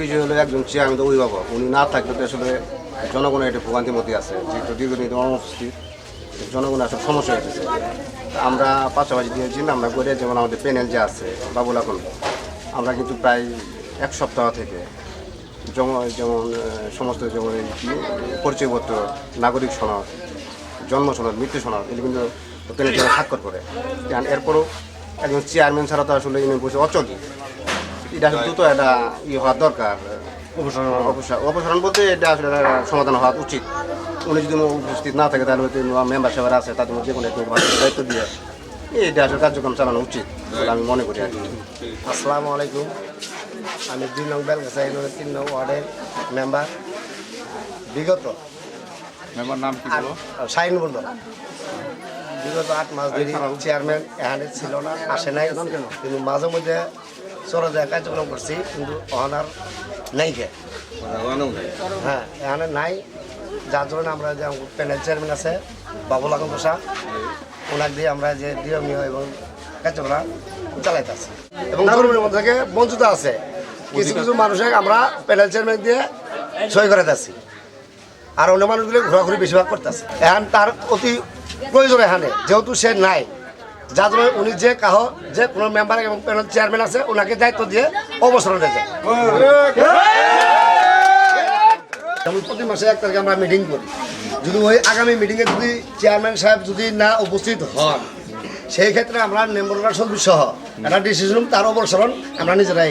বিষয় হলো একজন চেয়ারম্যান তো অভিভাবক। উনি না থাকলে তো আসলে জনগণের একটা ভোগান্তির মধ্যে আছে। যেহেতু দীর্ঘদিন অনুপস্থিত, জনগণের আসলে সমস্যা হয়েছে আমরা পাশাপাশি দিয়েছি আমরা করে যেমন আমাদের প্যানেল যে আছে, বাবুল এখন আমরা কিন্তু প্রায় এক সপ্তাহ থেকে যেমন যেমন সমস্ত যেমন পরিচয়পত্র, নাগরিক সনদ, জন্ম সনদ, মৃত্যু সনদ, এগুলো কিন্তু প্যানেল স্বাক্ষর করে। এরপরও একজন চেয়ারম্যান ছাড়া তো আসলে ইউনিয়ন বসে অচলই এটা আসলে দ্রুত একটা ই হওয়া দরকার। অপসারণ অপসারণ বলতে এটা আসলে একটা সমাধান হওয়া উচিত। উনি যদি উপস্থিত না থাকে তাহলে হয়তো মেম্বার সাহেবের আছে তাদের মধ্যে কোনো একটু দায়িত্ব দিয়ে এটা আসলে কার্যক্রম চালানো উচিত বলে আমি মনে করি আর কি। আসসালামু আলাইকুম। আমি দুই নং বেলগাছা তিন নং ওয়ার্ডের মেম্বার বিগত মেম্বার নাম কি বলো? শাহিন বন্ধন বিগত আট মাস ধরে চেয়ারম্যান এখানে ছিল না আসে নাই। কিন্তু মাঝে মধ্যে চলে যায়, কার্যক্রম করছি, কিন্তু অহানার নাই কে। হ্যাঁ এখানে নাই। যার জন্য আমরা যে প্যানেল চেয়ারম্যান আছে, বাবুল আগম বসা ওনার দিয়ে আমরা যে নিয়মীয় এবং কার্যক্রম চালাইতেছি এবং জরুরির মধ্যে থেকে বঞ্চিত আছে। কিছু কিছু মানুষের আমরা প্যানেল চেয়ারম্যান দিয়ে সই করে দিচ্ছি আর অন্য মানুষগুলো ঘোরাঘুরি বেশিরভাগ করতেছে এখন তার অতি প্রয়োজন এখানে, যেহেতু সে নাই। যার জন্য উনি যে কাহ, যে কোনো মেম্বার এবং প্যানেল চেয়ারম্যান আছে ওনাকে দায়িত্ব দিয়ে অবসর নিয়েছে আমি প্রতি মাসে এক তারিখে আমরা মিটিং করি। যদি ওই আগামী মিটিংয়ে যদি চেয়ারম্যান সাহেব যদি না উপস্থিত হন, সেই ক্ষেত্রে আমরা মেম্বাররা সহ একটা ডিসিশন তার অবসরণ আমরা নিজেরাই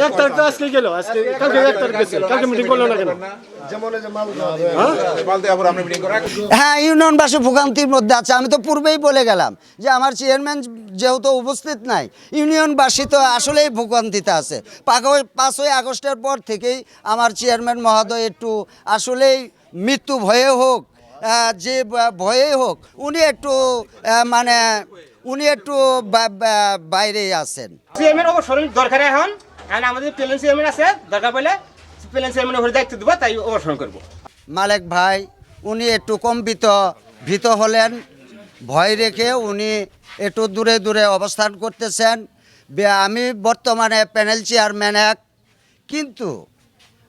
এক তারিখ তো আজকে গেল আজকে কালকে এক তারিখ গেছে কালকে মিটিং করল না কেন? যেমন এই যে মাল বলতে আবার আমরা মিটিং করে হ্যাঁ ইউনিয়নবাসী ভোগান্তির মধ্যে আছে। আমি তো পূর্বেই বলে গেলাম যে আমার চেয়ারম্যান যেহেতু উপস্থিত নাই ইউনিয়নবাসী তো আসলেই ভোগান্তিতে আছে। পাক- পাঁচই আগস্টের পর থেকেই আমার চেয়ারম্যান মহোদয় একটু আসলেই মৃত্যু ভয়ে হোক যে ভয়েই হোক উনি একটু মানে উনি একটু বা- বা- বাইরেই আছেন। অবসরণ দরকার এখন এখন আমাদের প্লেন আছে দরকার পড়লে প্লেন উপরে দায়িত্ব দেবো তাই অবসরণ করব। মালেক ভাই উনি একটু কম্পিত ভীত হলেন ভয় রেখে উনি একটু দূরে দূরে অবস্থান করতেছেন। আমি বর্তমানে প্যানেল চেয়ারম্যান এক কিন্তু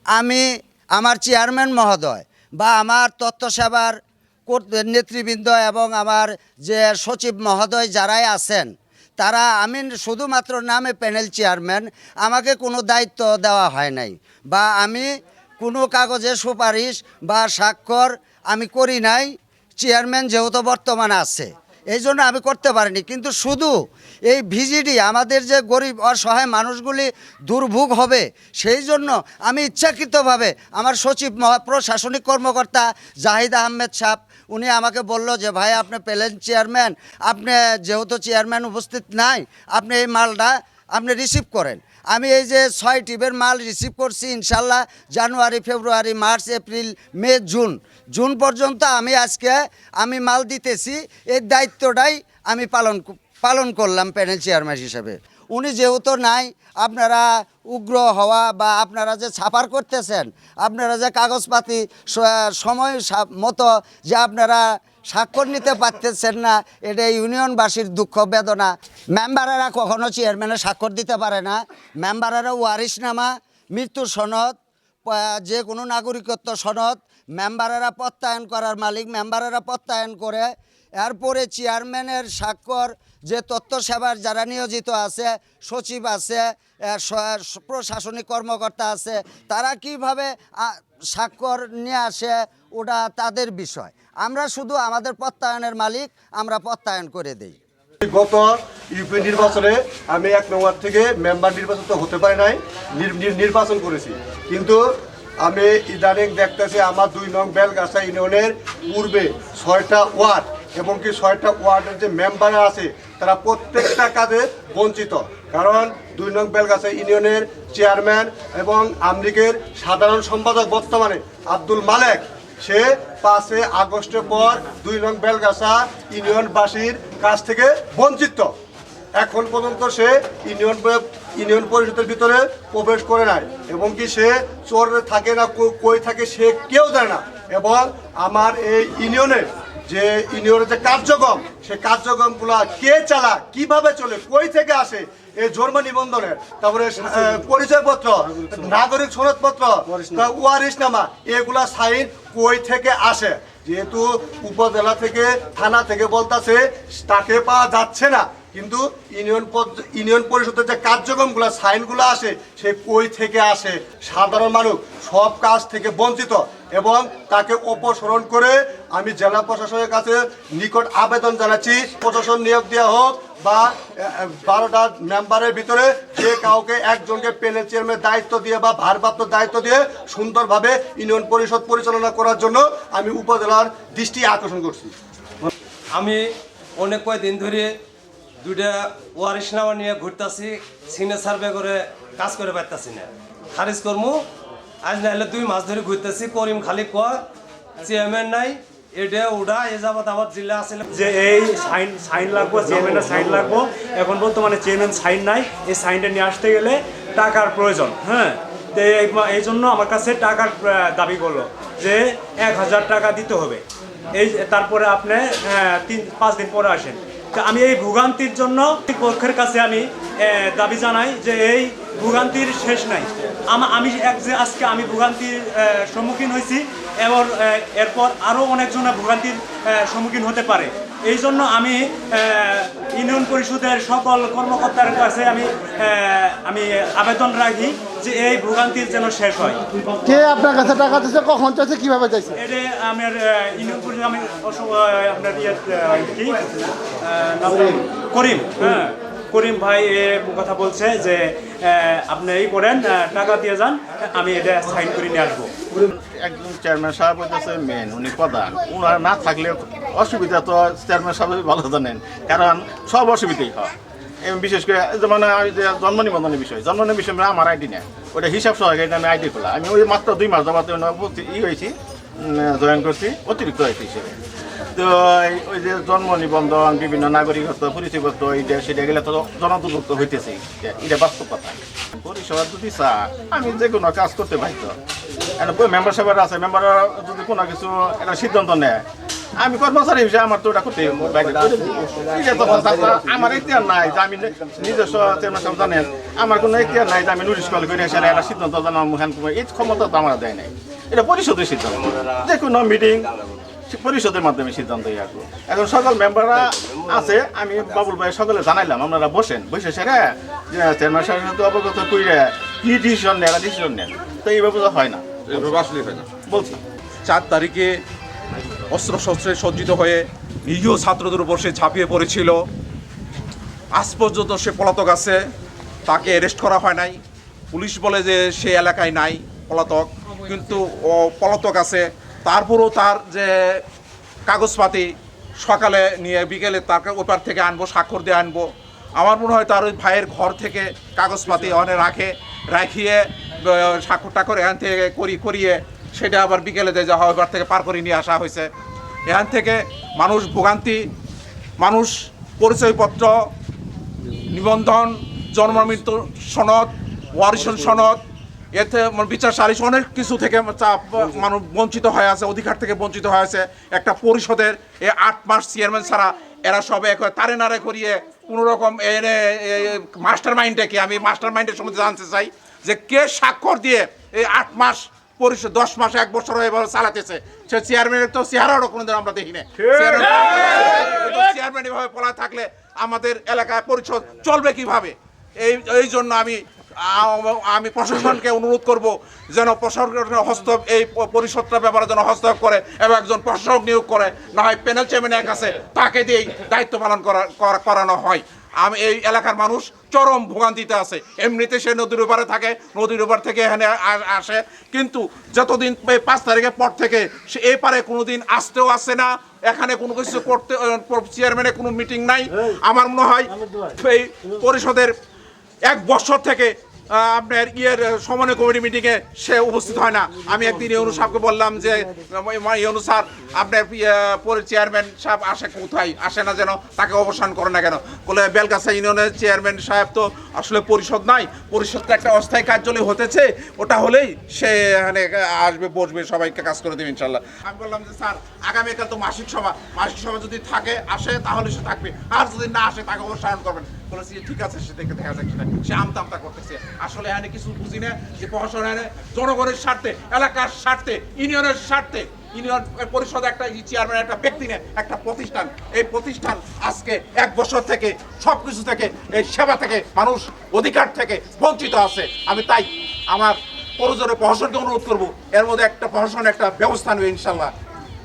আমি আমার চেয়ারম্যান মহোদয় বা আমার তত্ত্ব সেবার নেতৃবৃন্দ এবং আমার যে সচিব মহোদয় যারাই আছেন, তারা আমি শুধুমাত্র নামে প্যানেল চেয়ারম্যান, আমাকে কোনো দায়িত্ব দেওয়া হয় নাই বা আমি কোনো কাগজে সুপারিশ বা স্বাক্ষর আমি করি নাই, চেয়ারম্যান যেহেতু বর্তমানে আছে, এই জন্য আমি করতে পারিনি। কিন্তু শুধু এই ভিজিডি আমাদের যে গরিব অসহায় মানুষগুলি দুর্ভোগ হবে, সেই জন্য আমি ইচ্ছাকৃতভাবে আমার সচিব প্রশাসনিক কর্মকর্তা জাহিদ আহমেদ সাহ উনি আমাকে বলল যে, ভাই, আপনি পেলেন চেয়ারম্যান, আপনি যেহেতু চেয়ারম্যান উপস্থিত নাই, আপনি এই মালটা আপনি রিসিভ করেন। আমি এই যে ছয় টিপের মাল রিসিভ করছি, ইনশাল্লাহ জানুয়ারি, ফেব্রুয়ারি, মার্চ, এপ্রিল, মে, জুন জুন পর্যন্ত আমি আজকে আমি মাল দিতেছি এই দায়িত্বটাই আমি পালন পালন করলাম প্যানেল চেয়ারম্যান হিসেবে। উনি যেহেতু নাই, আপনারা উগ্র হওয়া বা আপনারা যে ছাপার করতেছেন, আপনারা যে কাগজপাতি সময় মতো যে আপনারা স্বাক্ষর নিতে পারতেছেন না, এটা ইউনিয়নবাসীর দুঃখ, বেদনা। মেম্বারেরা কখনো চেয়ারম্যানের স্বাক্ষর দিতে পারে না। মেম্বারেরা ওয়ারিশনামা মৃত্যু সনদ যে কোনো নাগরিকত্ব সনদ, মেম্বারেরা প্রত্যায়ন করার মালিক, মেম্বারেরা প্রত্যায়ন করে এরপরে চেয়ারম্যানের স্বাক্ষর, যে তথ্য সেবার যারা নিয়োজিত আছে, সচিব আছে প্রশাসনিক কর্মকর্তা আছে, তারা কীভাবে স্বাক্ষর নিয়ে আসে, ওটা তাদের বিষয়। আমরা শুধু আমাদের প্রত্যায়নের মালিক, আমরা প্রত্যায়ন করে দেই। গত ইউপি নির্বাচনে আমি এক নম্বর থেকে মেম্বার নির্বাচন তো হতে পারি নাই, নির- নির- নির্বাচন করেছি। কিন্তু আমি ইদানিং দেখতেছি আমার দুই নং বেলগাছা ইউনিয়নের পূর্বে ছয়টা ওয়ার্ড এবং কি ছয়টা ওয়ার্ডের যে মেম্বার আছে, তারা প্রত্যেকটা কাজে বঞ্চিত। কারণ দুই নং বেলগাছা ইউনিয়নের চেয়ারম্যান এবং আমলিগের সাধারণ সম্পাদক বর্তমানে আব্দুল মালেক, সে পাঁচে আগস্টের পর দুই নং বেলগাছা ইউনিয়নবাসীর কাছ থেকে বঞ্চিত। এখন পর্যন্ত সে ইউনিয়ন ইউনিয়ন পরিষদের ভিতরে প্রবেশ করে নাই। এবং কি সে চোর থাকে না কই থাকে সে কেউ জানে না। এবং আমার এই ইউনিয়নের যে ইউনিয়নের যে কার্যক্রম সে কার্যক্রমগুলা কে চালা কীভাবে চলে কই থেকে আসে এই জন্ম নিবন্ধনের তারপরে আহ, পরিচয়পত্র নাগরিক সনদপত্র ওয়ারিশনামা এগুলা সাইন কই থেকে আসে? যেহেতু উপজেলা থেকে থানা থেকে বলতাছে তাকে পাওয়া যাচ্ছে না। কিন্তু ইউনিয়ন ইউনিয়ন পরিষদের যে কার্যক্রমগুলো সাইনগুলো আসে সে কই থেকে আসে? সাধারণ মানুষ সব কাজ থেকে বঞ্চিত। এবং তাকে অপসরণ করে আমি জেলা প্রশাসনের কাছে নিকট আবেদন জানাচ্ছি, প্রশাসন নিয়োগ দেওয়া হোক বা বারোটা মেম্বারের ভিতরে যে কাউকে একজনকে প্যানেল চেয়ারম্যানের দায়িত্ব দিয়ে বা ভারপ্রাপ্ত দায়িত্ব দিয়ে সুন্দরভাবে ইউনিয়ন পরিষদ পরিচালনা করার জন্য আমি উপজেলার দৃষ্টি আকর্ষণ করছি। আমি অনেক কয়দিন ধরে দুইটা ওয়ারিশনামা নিয়ে ঘুরতেছি সিনে সার্ভে করে কাজ করে পারতাছি না। খারিজ করমু আজ না হলে মাছ ধরে ঘুরতেছি, করিম খালি ক চেয়ারম্যান নাই এটা ওটা এ যাবত আবার জিল্লা আছে। যে এই সাইন সাইন লাগবো চেয়ারম্যানের সাইন লাগবো, এখন বর্তমানে চেয়ারম্যান সাইন নাই, এই সাইনটা নিয়ে আসতে গেলে টাকার প্রয়োজন হ্যাঁ? তো এই জন্য আমার কাছে টাকার দাবি করল যে এক হাজার টাকা দিতে হবে। এই তারপরে আপনি তিন, পাঁচ দিন পরে আসেন। তো আমি এই ভোগান্তির জন্য পক্ষের কাছে আমি দাবি জানাই যে এই ভোগান্তির শেষ নাই। আমা এক যে আজকে আমি ভোগান্তির সম্মুখীন হয়েছি এবার এরপর আরও অনেকজনের ভোগান্তির সম্মুখীন হতে পারে। এই জন্য আমি ইউনিয়ন পরিষদের সকল কর্মকর্তার কাছে আমি আমি আবেদন রাখি যে এই ভোগান্তির যেন শেষ হয়। কে আপনার কাছে টাকা দিচ্ছে কখন চাইছে কীভাবে চাইছে? এটা আমার ইউনিয়ন পরিষদ আমি আপনার ইয়ে কি? করিম। হ্যাঁ। করিম ভাই কথা বলছে যে আপনি এই করেন টাকা দিয়ে যান, আমি এটা সাইন করে নিয়ে আসব। একজন চেয়ারম্যান সাহেব হচ্ছে মেন উনি প্রধান। ওনারা না থাকলে অসুবিধা তো চেয়ারম্যান সাহেব ভালো জানেন, কারণ সব অসুবিধাই হয়। বিশেষ করে, যেমন জন্ম নিবন্ধনের বিষয়, জন্ম নিবন্ধনের বিষয় মানে আমার আইডি নেই। ওটা হিসাব সহকারে আমি আইডি খোলা। আমি ওই মাত্র দুই মাস যাবাতে ই হয়েছি জয়েন করছি, অতিরিক্ত হয়েছি হিসেবে। তো ওই যে জন্ম নিবন্ধন, বিভিন্ন নাগরিকত্ব, পরিচয়পত্র এইটা সেটা গেলে তো জনদুর্ভুক্ত হইতেছি। এটা বাস্তব কথা। পরিষেবা যদি চা, আমি যে কোনো কাজ করতে পারি তো। মেম্বার সাহেব আছে মেম্বার যদি কোনো কিছু, একটা সিদ্ধান্ত নেয়, আমি কর্মচারী হিসেবে আমার তো ওটা করতে আমার এখতিয়ার নাই যে আমি নিজস্ব সাহেব জানেন। আমার কোনো এখতিয়ার নাই যে আমি নোটিশ কল করে এসে একটা সিদ্ধান্ত জানাম এই ক্ষমতা তো আমার দেয় নাই। এটা পরিষদের সিদ্ধান্ত। যে কোনো মিটিং পরিষদের মাধ্যমে সিদ্ধান্ত আসব এখন সকল মেম্বাররা আছে আমি বাবুল ভাই সকলে জানাইলাম আপনারা বসেন বসে সেরা যে চেয়ারম্যান সাহেবের সাথে অবগত কইরে কি ডিসিশন নেন ডিসিশন নেন তো এইভাবে তো হয় না। আসলেই হয় না। বলছি। চার তারিখে অস্ত্র শস্ত্রে সজ্জিত হয়ে নিরীহ ছাত্রদের উপর সে ঝাঁপিয়ে পড়েছিল। আজ পর্যন্ত সে পলাতক আছে তাকে অ্যারেস্ট করা হয় নাই। পুলিশ বলে যে সে এলাকায় নাই পলাতক কিন্তু ও পলাতক আছে। তারপরও তার যে কাগজপাতি সকালে নিয়ে বিকেলে তাকে ওপার থেকে আনব, স্বাক্ষর দিয়ে আনব। আমার মনে হয় তার ওই ভাইয়ের ঘর থেকে কাগজপাতি ওখানে রাখে, রাখিয়ে স্বাক্ষর টাক্ষর এখান থেকে করি, করিয়ে সেটা আবার বিকেলে যে যাওয়া ওপার থেকে পার করে নিয়ে আসা হয়েছে। এখান থেকে মানুষ ভোগান্তি, মানুষ পরিচয়পত্র, নিবন্ধন জন্ম মৃত্যু সনদ, ওয়ারিশন সনদ এতে মানে বিচার সালিশ অনেক কিছু থেকে চাপ মানুষ বঞ্চিত হয়ে আছে অধিকার থেকে বঞ্চিত হয়ে আছে। একটা পরিষদের এ আট মাস চেয়ারম্যান ছাড়া এরা সবে এক তারে নারে করিয়ে কোনো রকম মাস্টার মাইন্ডে কি? আমি মাস্টার মাইন্ডের সম্বন্ধে জানতে চাই যে কে স্বাক্ষর দিয়ে এই আট মাস পরিষদ দশ মাস এক বছর এভাবে চালাতেছে? সে চেয়ারম্যানের তো চেহারাও কোনোদিন আমরা দেখি না চেয়ারম্যান এভাবে পলা থাকলে আমাদের এলাকায় পরিষদ চলবে কীভাবে? এই এই জন্য আমি আমি প্রশাসনকে অনুরোধ করব যেন প্রশাসনের হস্তক্ষেপ এই পরিষদটা ব্যাপারে যেন হস্তক্ষেপ করে এবং একজন প্রশাসক নিয়োগ করে না হয় প্যানেল চেয়ারম্যান এক আছে তাকে দিয়েই দায়িত্ব পালন করা করা- করানো হয়। আমি এই এলাকার মানুষ চরম ভোগান্তিতে আছে। এমনিতে সে নদীর উপরে থাকে নদীর উপর থেকে এখানে আসে। কিন্তু যতদিন এই পাঁচ তারিখের পর থেকে সে এই পারে কোনোদিন আসতেও আসে না। এখানে কোনো কিছু করতে চেয়ারম্যানের কোনো মিটিং নাই। আমার মনে হয় এই পরিষদের এক বছর থেকে আপনার ইয়ের সমন্বয় কমিটি মিটিংয়ে সে উপস্থিত হয় না। আমি একদিন ইউনু সাহেবকে বললাম যে ইউনু স্যার আপনার ইয়ে, চেয়ারম্যান সাহেব আসে কোথায়? আসে না যেন তাকে অবসান করে না কেন? বলে বেলগাছা ইউনিয়নের চেয়ারম্যান সাহেব তো আসলে পরিষদ নাই। পরিষদটা একটা অস্থায়ী কার্যালয় হতেছে। ওটা হলেই সে মানে আসবে বসবে সবাইকে কাজ করে দেবে ইনশাল্লাহ। আমি বললাম যে স্যার আগামীকাল তো মাসিক সভা। মাসিক সভা যদি থাকে আসে তাহলে সে থাকবে। আর যদি না আসে তাকে অবসান করবেন। ঠিক আছে, সে দেখে দেখা সে করতেছে। আসলে এখানে কিছু বুঝি না যে জনগণের স্বার্থে, এলাকার স্বার্থে, ইউনিয়নের স্বার্থে, ইউনিয়ন পরিষদ একটা চেয়ারম্যান একটা ব্যক্তি না, একটা প্রতিষ্ঠান। এই প্রতিষ্ঠান আজকে এক বছর থেকে সব কিছু থেকে, এই সেবা থেকে মানুষ অধিকার থেকে বঞ্চিত আছে। আমি তাই আমার পরজনে প্রশাসনকে অনুরোধ করব, এর মধ্যে একটা প্রশাসন, একটা ব্যবস্থা নেবে ইনশাল্লাহ।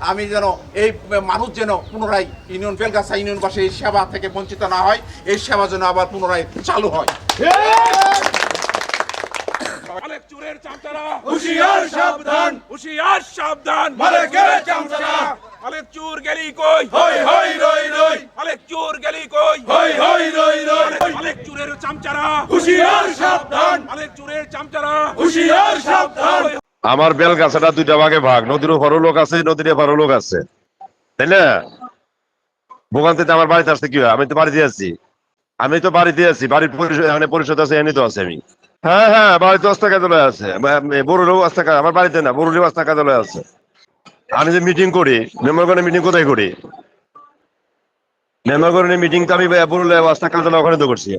আমি যেন এই মানুষ যেন পুনরায় ইউনিয়ন বেলগাছা ইউনিয়নবাসী এই সেবা থেকে বঞ্চিত না হয় এই সেবা যেন আবার পুনরায় চালু হয়। অনেক চুরের চামচারা। হুঁশিয়ার সাবধান। হুশিয়ার সাবধান। মালিকের চামচারা। অনেক চুর গেলি কই? হই হই রই রই। অনেক চুর গেলি কই? হই হই রই রই। অনেক চুরের চামচারা। হুঁশিয়ার সাবধান। অনেক চুরের চামচারা। হুঁশিয়ার সাবধান। আমার বেল গাছাটা দুইটা ভাগে ভাগ। নদীর ওপারও লোক আছে, নদীর এপারও লোক আছে। তাই না? ভোগান্তিতে আমার বাড়িতে আসতে কি হয়? আমি তো বাড়িতে আছি। আমি তো বাড়িতে আছি। বাড়ির এখানে পরিষদ আছে, এনে তো আছে আমি। হ্যাঁ হ্যাঁ বাড়িতে অস্তা কাজে আছে অস্তা কাজ আমার বাড়িতে না বড়ুলেও অস্তা কাজে আছে। আমি যে মিটিং করি মেম্বারগণের মিটিং কোথায় করি? মেম্বারগণের মিটিং তো আমি বড়ুলে অস্তা কাজে ওখানে তো করছি।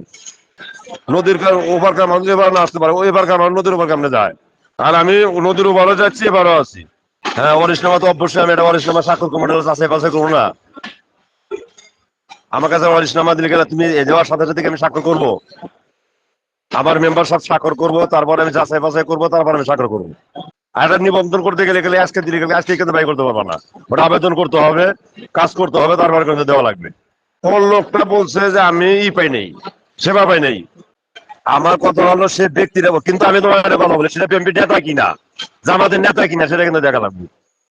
নদীর কার ওপার কার মানুষ এবার না আসতে পারে ওই মানুষ নদীর ওপার কামনে যায়? আর আমি নদীর ওপারও যাচ্ছি, এবারও আছি। হ্যাঁ অরিসনামা তো অবশ্যই আমি এটা অরিসনামা স্বাক্ষর কমিটি আছে পাশে করব না। আমার কাছে অরিসনামা দিলে গেলে তুমি যাওয়ার সাথে সাথে আমি স্বাক্ষর করব। আমার মেম্বার সব স্বাক্ষর করব, তারপরে আমি যাচাই বাছাই করব, তারপর আমি স্বাক্ষর করব। আর নিবন্ধন করতে গেলে গেলে আজকে দিলে গেলে, আজকে কিন্তু বাই করতে পারব না। ওটা আবেদন করতে হবে, কাজ করতে হবে, তারপরে কিন্তু দেওয়া লাগবে। কোন লোকটা বলছে যে আমি ই পাই নেই, সেবা পাই নেই আমার কথা হলো সে ব্যক্তিরা কিন্তু আমি তোমার কথা বলি, সেটা বিএনপি নেতা কিনা, জামাতের নেতা কিনা, সেটা কিন্তু দেখা লাগবে।